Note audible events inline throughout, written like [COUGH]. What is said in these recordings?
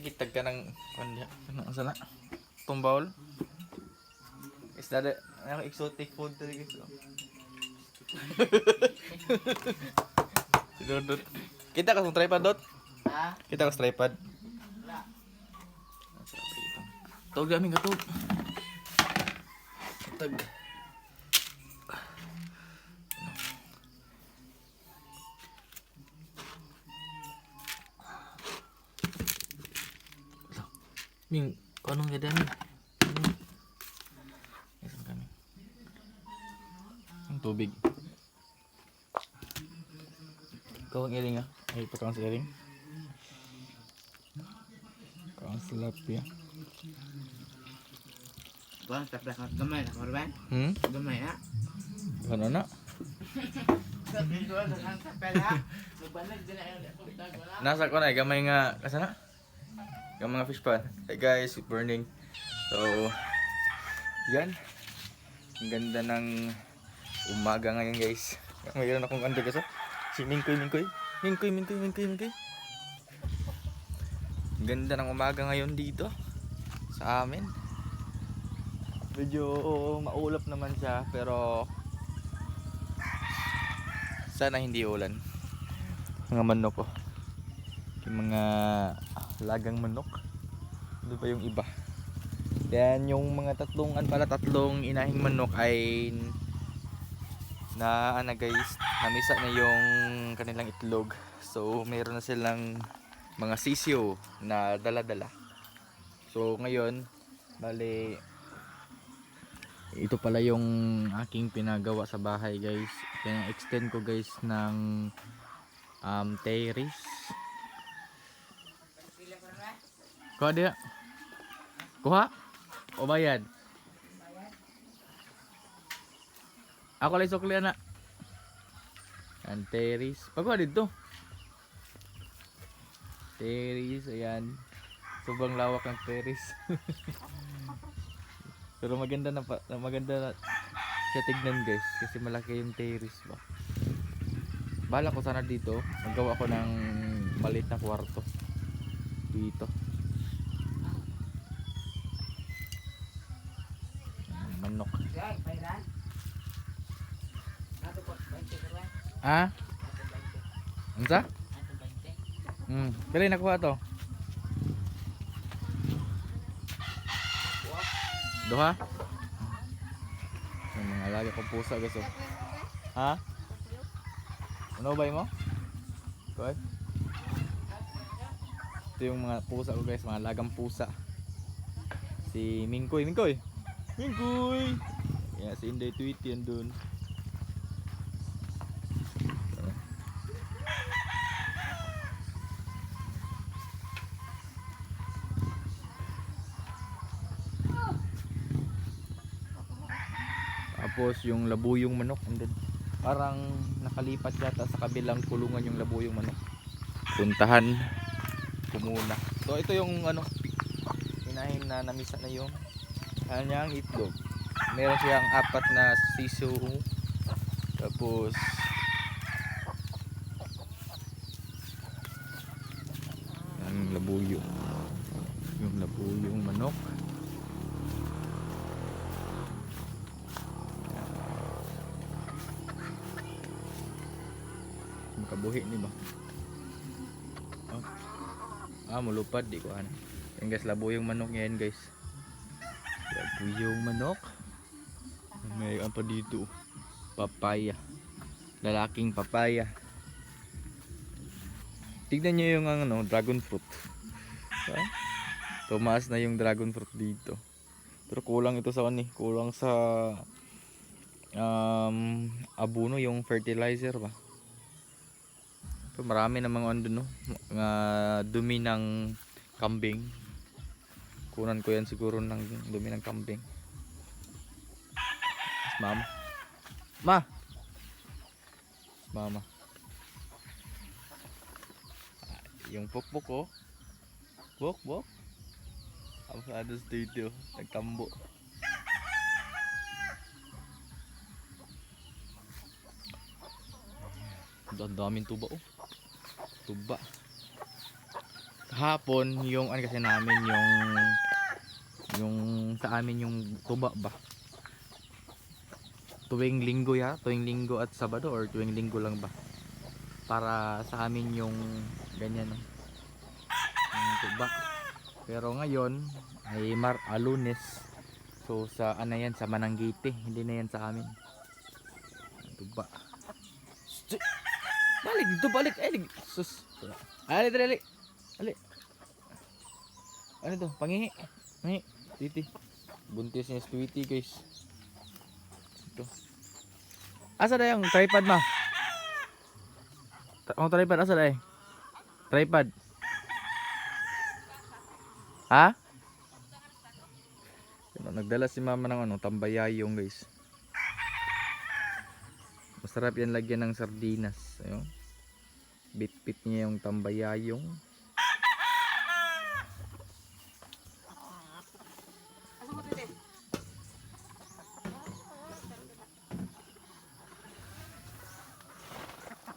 Nagitag ka ng... Kanya. Ano sana? Tumbawol? Is that it? Ano, exotic food talaga ito. si Dodot. Kita ka sa tripod, Dot? Ha? Kita ka sa tripod. Wala. Tawag namin ka, Tawag. Tag. Ming, anong gada mi? Isang kami. Ang tubig. Ikaw ang iring ah. Ay, pa kang sa iring. Ikaw ang silapia. Kuang tapos ka gamay na korban. Hmm? Gamay ha. Ano na? Ang na. Nasa ko na, gamay nga, kasana? Yung mga fish pan. Hey guys, burning. So, yan. Ang ganda ng umaga ngayon guys. Mayroon akong under kasi. Si Mingkoy, Mingkoy. Mingkoy, Mingkoy, Mingkoy, Mingkoy. Ang ganda ng umaga ngayon dito. Sa amin. Medyo maulap naman siya, pero sana hindi ulan. Mga manok ko. Yung mga lagang manok. Doon pa yung iba. Then yung mga tatlong an pala tatlong inahing manok ay na ano guys, namisa na yung kanilang itlog. So meron na silang mga sisyo na dala-dala. So ngayon, bali ito pala yung aking pinagawa sa bahay guys. Pina-extend ko guys ng um, terrace. Kuha dia. Kuha? O bayad? Ako lang sukli na. Yan, terrace. Pagkuha dito. Terrace, ayan. Sobrang lawak ng terrace. [LAUGHS] Pero maganda na pa, maganda na siya tignan guys kasi malaki yung terrace ba. Bala ko sana dito, magawa ko ng maliit na kwarto dito. 20. unsa? Nato 20. Hmm, pili nakuha to. Duha? Yung mga alaga kong pusa guys oh. Ha? Ano ba mo? Good. Ito yung mga pusa ko guys, mga alagang pusa. Si Mingkoy, Mingkoy. Mingkoy. Yeah, si Inday Tweety andun. Tapos yung labuyong manok andun. Parang nakalipat yata sa kabilang kulungan yung labuyong manok. Puntahan ko muna. So ito yung ano hinahin na namisa na yung kanyang itlog. Meron siyang apat na siso. Tapos ang labuyo. Yung labuyong manok. Makabuhi ni ba? Oh. ah mulupad di ko ano yan guys labuyong manok yan guys. Labuyong manok? May ano dito? Papaya. Lalaking papaya. Tignan nyo yung ano dragon fruit. Ha? tumaas na yung dragon fruit dito. Pero kulang ito sa ano eh kulang sa um, abuno yung fertilizer ba So, marami namang ano no? Mga dumi ng kambing. Kunan ko yan siguro ng dumi ng kambing. Mas mama. Ma! Mama. Yung pukpuk ko. Bok, bok. Abusados dito. Nagtambo. Ang daming tuba oh tuba. Hapon yung ano kasi namin yung yung sa amin yung tuba ba? Tuwing linggo ya tuwing linggo at sabado or tuwing linggo lang ba? Para sa amin yung ganyan yung tuba. Pero ngayon ay mar ah, lunes. So sa ano yan sa Mananggiti. Hindi na yan sa amin. Tuba. Sti- balik dito balik. Ay lig- sus. Ali dali ali ali ano to? Pangihi. Pangihi. Titi. Buntis niya si Tweety guys. Ito. Asa na yung tripod ma ang tripod asa na eh? Tripod. Ha? Nagdala si mama ng ano tambayayong guys masarap yan lagyan ng sardinas ayun bit-bit niya yung tambayayong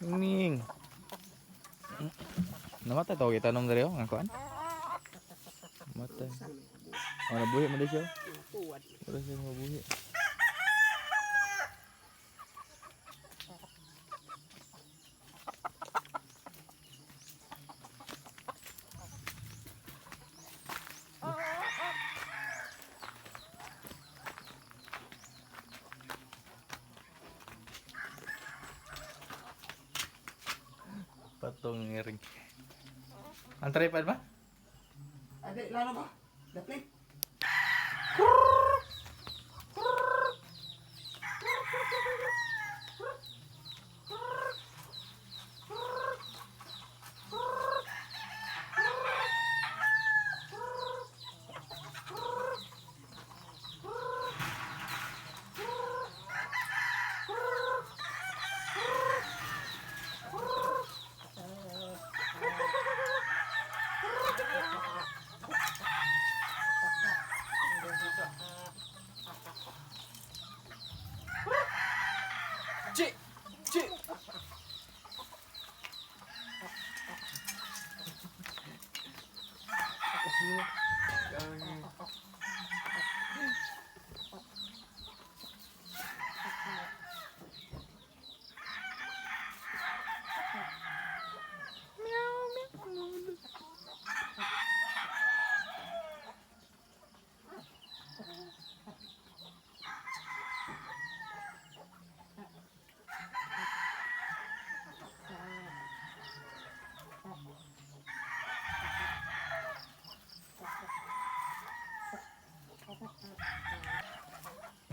Ning. Namatay to kita nung dere nga kuan. Namatay. Oh, nabuhi mo di siya. Wala siya Patong ring. Ang tripod ba? Ade, lalo ba? Dapit. Ci,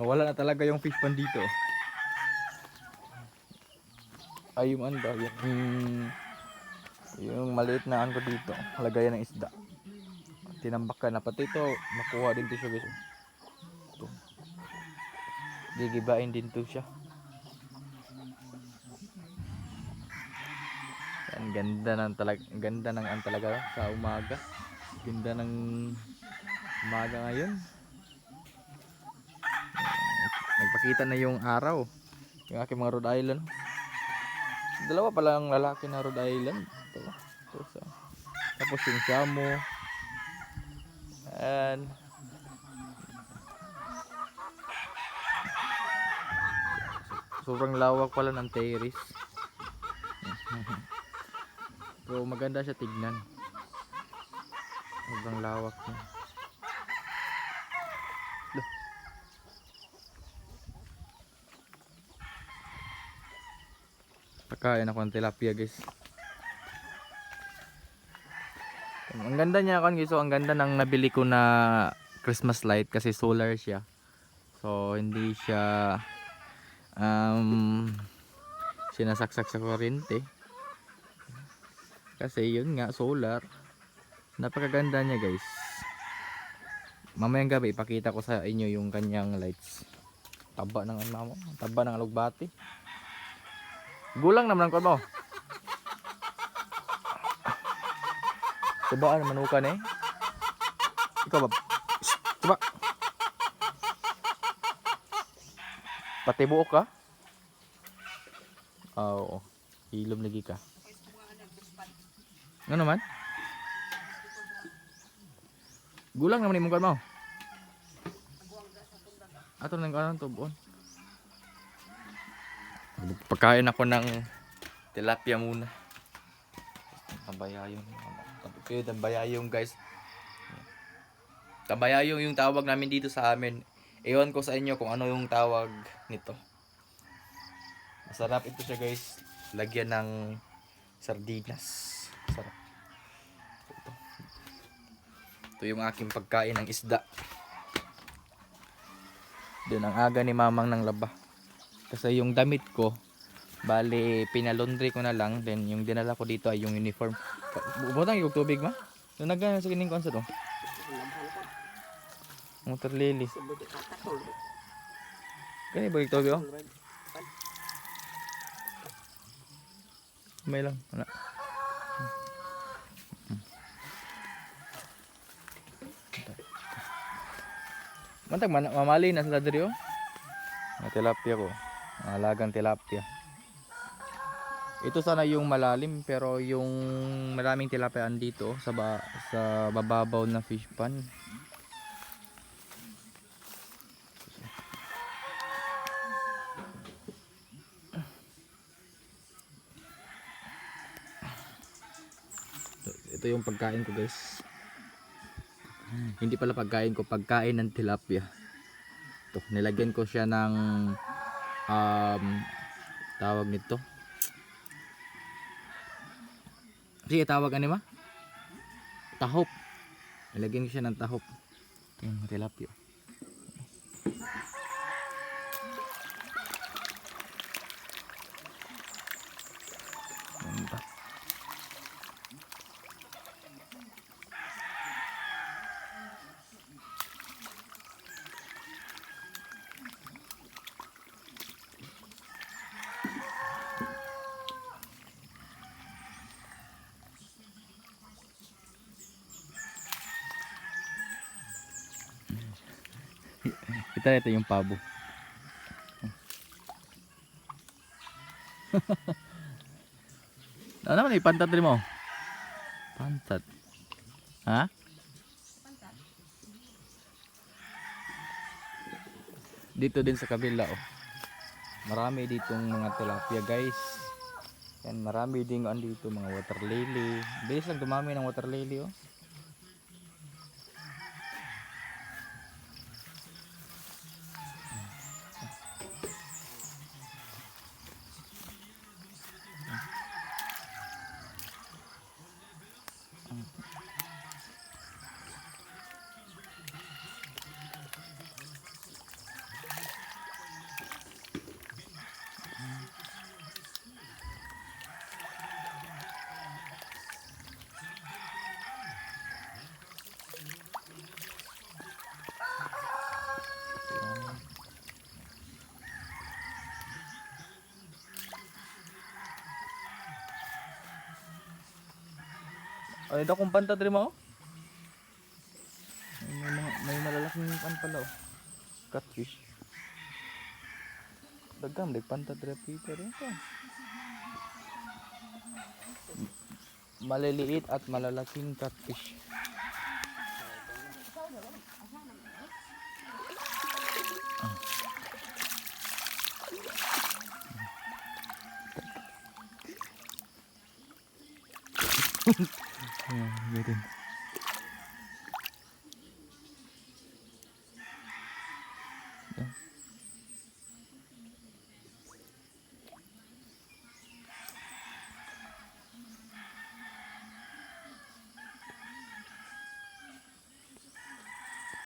Wala na talaga yung fish pan dito. Ay, yung ano? Yung, yung maliit na ano dito. Lagayan ng isda. Tinambak ka na. Pati ito, makuha din to siya guys. Ito. Gigibain din to siya. Ang ganda ng talaga, ganda ng ang talaga sa umaga. Ganda ng umaga ngayon. Nagpakita na yung araw. Yung aking mga Rhode Island. Dalawa pala ang lalaki na Rhode Island. Ito. Ito sa. Tapos yung Shamu. And sobrang lawak pala ng terrace. [LAUGHS] Pero maganda siya tignan. Sobrang lawak niya. Pagkain ako ng tilapia guys. Ang ganda niya kan guys. So, ang ganda ng nabili ko na Christmas light kasi solar siya. So hindi siya um sinasaksak sa kuryente. Kasi yun nga solar. Napakaganda niya guys. Mamayang gabi ipakita ko sa inyo yung kanyang lights. Taba ng ano taba ng alugbati. Gulang naman ang mo. Coba ano manukan eh. Ikaw ba? Coba. Pati buok ka? Ah, Oo. Ilom lagi ka. Ano naman? Gulang naman imong mo. Ato nang kanon to buon. Pagkain ako ng tilapia muna. Tambayayong. Tambayayong guys. Tambayayong yung tawag namin dito sa amin. Ewan ko sa inyo kung ano yung tawag nito. Masarap ito siya guys. Lagyan ng sardinas. Sarap. Ito. Ito yung aking pagkain ng isda. Doon ang aga ni mamang ng laba. Kasi yung damit ko, bali pinalondry ko na lang. Then yung dinala ko dito ay yung uniform. Bumutang yung tubig ma? Nung nagana sa kining konsa to? Motor lily. Kani ba yung tubig oh? May lang. Wala. Mantag man mamali na sila diri oh. Tilapia ko. Alagang tilapia. Ito sana yung malalim pero yung maraming tilapia andito sa ba, sa bababaw na fish pan. Ito yung pagkain ko guys. Hindi pala pagkain ko, pagkain ng tilapia. Ito, nilagyan ko siya ng um, tawag nito. Sige, tawag ano ma? Tahop. Nilagyan ko siya ng tahop. Yung tilapia. Ito ito yung pabo. [LAUGHS] ano naman eh, pantat rin mo? Pantat. Ha? Dito din sa kabila oh. Marami ditong mga tilapia guys. Yan, marami din andito mga water lily. Bilis lang dumami ng water lily oh. Ay, ito kung pantat rin mo. May, mga- may malalaking pan pala oh. Catfish. Dagam, leg pantat rin Peter. Ito. Maliliit at malalaking catfish. Ah, ganun.